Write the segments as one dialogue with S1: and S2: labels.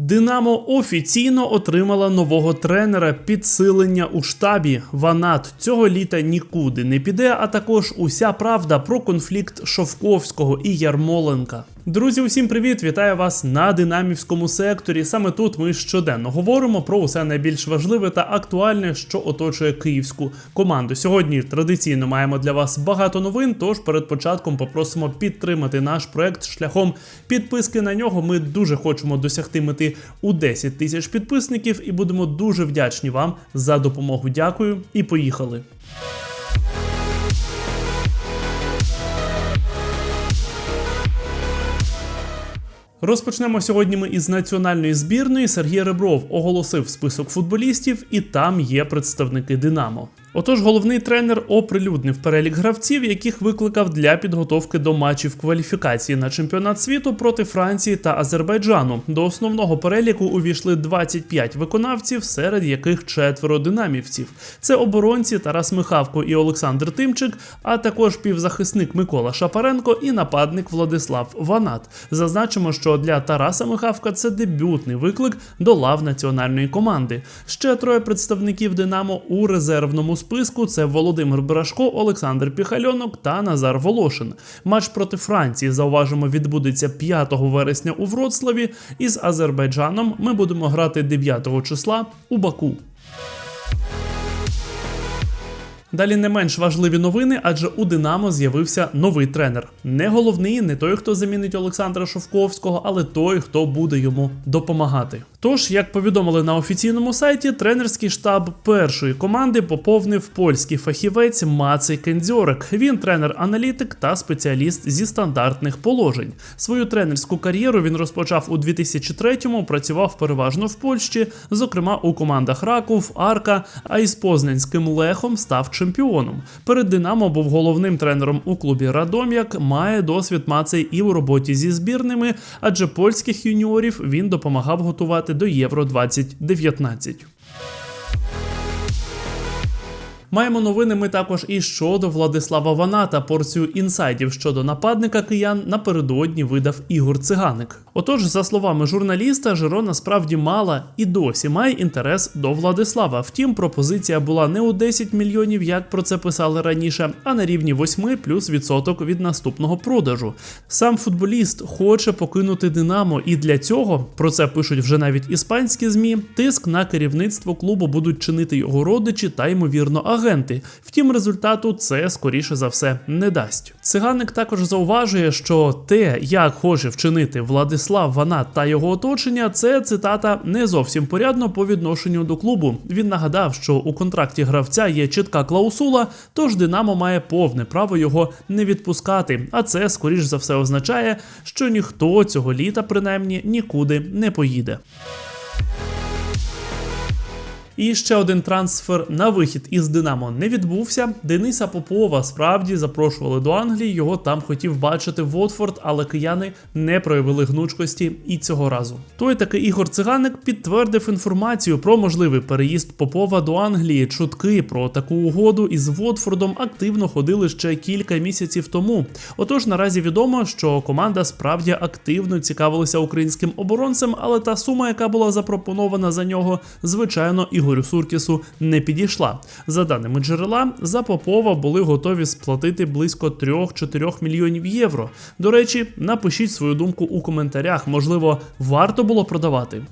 S1: Динамо офіційно отримала нового тренера підсилення у штабі. Ванат цього літа нікуди не піде, а також уся правда про конфлікт Шовковського і Ярмоленка. Друзі, усім привіт! Вітаю вас на динамівському секторі. Саме тут ми щоденно говоримо про усе найбільш важливе та актуальне, що оточує київську команду. Сьогодні традиційно маємо для вас багато новин. Тож перед початком попросимо підтримати наш проект шляхом підписки на нього. Ми дуже хочемо досягти мети у 10 тисяч підписників і будемо дуже вдячні вам за допомогу. Дякую і поїхали. Розпочнемо сьогодні ми із національної збірної. Сергій Ребров оголосив список футболістів, і там є представники Динамо. Отож, головний тренер оприлюднив перелік гравців, яких викликав для підготовки до матчів кваліфікації на чемпіонат світу проти Франції та Азербайджану. До основного переліку увійшли 25 виконавців, серед яких четверо динамівців. Це оборонці Тарас Михавко і Олександр Тимчик, а також півзахисник Микола Шапаренко і нападник Владислав Ванат. Зазначимо, що для Тараса Михавка це дебютний виклик до лав національної команди. Ще троє представників Динамо у резервному списку це Володимир Брашко, Олександр Піхальонок та Назар Волошин. Матч проти Франції, зауважимо, відбудеться 5 вересня у Вроцлаві. Із Азербайджаном ми будемо грати 9 числа у Баку. Далі не менш важливі новини, адже у Динамо з'явився новий тренер. Не головний, не той, хто замінить Олександра Шовковського, але той, хто буде йому допомагати. Тож, як повідомили на офіційному сайті, тренерський штаб першої команди поповнив польський фахівець Мацей Кендзьорик. Він тренер-аналітик та спеціаліст зі стандартних положень. Свою тренерську кар'єру він розпочав у 2003-му, працював переважно в Польщі, зокрема у командах Раков, Арка, а із Познанським Лехом став чемпіоном. Перед Динамо був головним тренером у клубі Радом'як. Має досвід Мацей і у роботі зі збірними, адже польських юніорів він допомагав готувати до Євро 2019. Маємо новини ми також і щодо Владислава Ваната. Порцію інсайдів щодо нападника киян напередодні видав Ігор Циганик. Отож, за словами журналіста, Жиро насправді мала і досі має інтерес до Владислава. Втім, пропозиція була не у 10 мільйонів, як про це писали раніше, а на рівні 8 плюс відсоток від наступного продажу. Сам футболіст хоче покинути Динамо, і для цього про це пишуть вже навіть іспанські змі. Тиск на керівництво клубу будуть чинити його родичі та ймовірно агенти. Втім, результату це скоріше за все не дасть. Циганик також зауважує, що те, як хоче вчинити Владислав Ванат та його оточення, це цитата не зовсім порядно по відношенню до клубу. Він нагадав, що у контракті гравця є чітка клаусула, тож Динамо має повне право його не відпускати. А це скоріш за все означає, що ніхто цього літа принаймні нікуди не поїде. І ще один трансфер на вихід із Динамо не відбувся. Дениса Попова справді запрошували до Англії. Його там хотів бачити Вотфорд, але кияни не проявили гнучкості і цього разу. Той таки Ігор Циганик підтвердив інформацію про можливий переїзд Попова до Англії. Чутки про таку угоду із Вотфордом активно ходили ще кілька місяців тому. Отож, наразі відомо, що команда справді активно цікавилася українським оборонцем, але та сума, яка була запропонована за нього, звичайно, Ігор Ігорю Суркісу не підійшла. За даними джерела, за Попова були готові сплатити близько 3-4 мільйонів євро. До речі, напишіть свою думку у коментарях. Можливо, варто було продавати.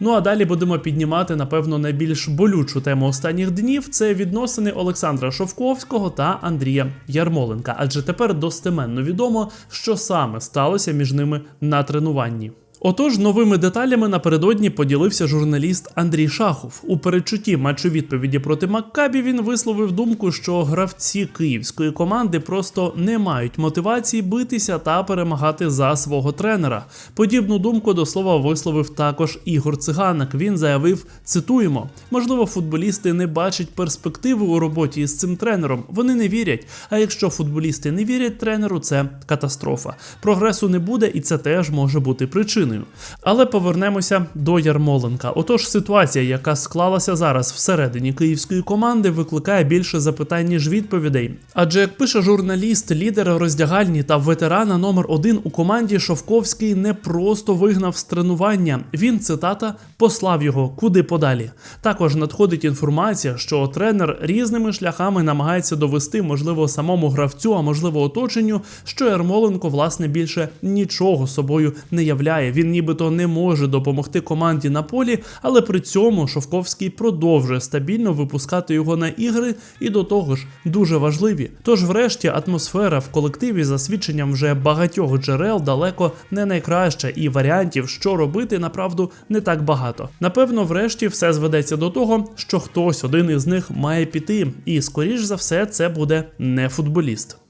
S1: Ну а далі будемо піднімати, напевно, найбільш болючу тему останніх днів це відносини Олександра Шовковського та Андрія Ярмоленка. Адже тепер достеменно відомо, що саме сталося між ними на тренуванні. Отож, новими деталями напередодні поділився журналіст Андрій Шахов. У передчутті матчу відповіді проти Маккабі він висловив думку, що гравці київської команди просто не мають мотивації битися та перемагати за свого тренера. Подібну думку до слова висловив також Ігор Циганик. Він заявив: цитуємо: можливо, футболісти не бачать перспективи у роботі із цим тренером. Вони не вірять. А якщо футболісти не вірять тренеру, це катастрофа. Прогресу не буде, і це теж може бути причиною. Людиною. Але повернемося до Ярмоленка. Отож, ситуація, яка склалася зараз всередині київської команди, викликає більше запитань ніж відповідей. Адже як пише журналіст, лідер роздягальні та ветерана номер один у команді Шовковський не просто вигнав з тренування. Він цитата послав його куди подалі. Також надходить інформація, що тренер різними шляхами намагається довести, можливо, самому гравцю, а можливо, оточенню, що Ярмоленко власне більше нічого собою не являє. Він нібито не може допомогти команді на полі, але при цьому Шовковський продовжує стабільно випускати його на ігри і до того ж дуже важливі. Тож, врешті, атмосфера в колективі за свідченням вже багатьох джерел далеко не найкраща, і варіантів, що робити, направду не так багато. Напевно, врешті все зведеться до того, що хтось один із них має піти, і скоріш за все це буде не футболіст.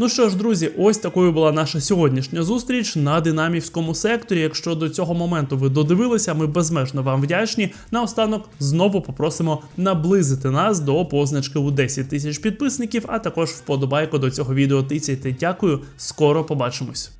S1: Ну що ж, друзі, ось такою була наша сьогоднішня зустріч на динамівському секторі. Якщо до цього моменту ви додивилися, ми безмежно вам вдячні. Наостанок знову попросимо наблизити нас до позначки у 10 тисяч підписників, а також вподобайку до цього відео тицяйте. Дякую, скоро побачимось.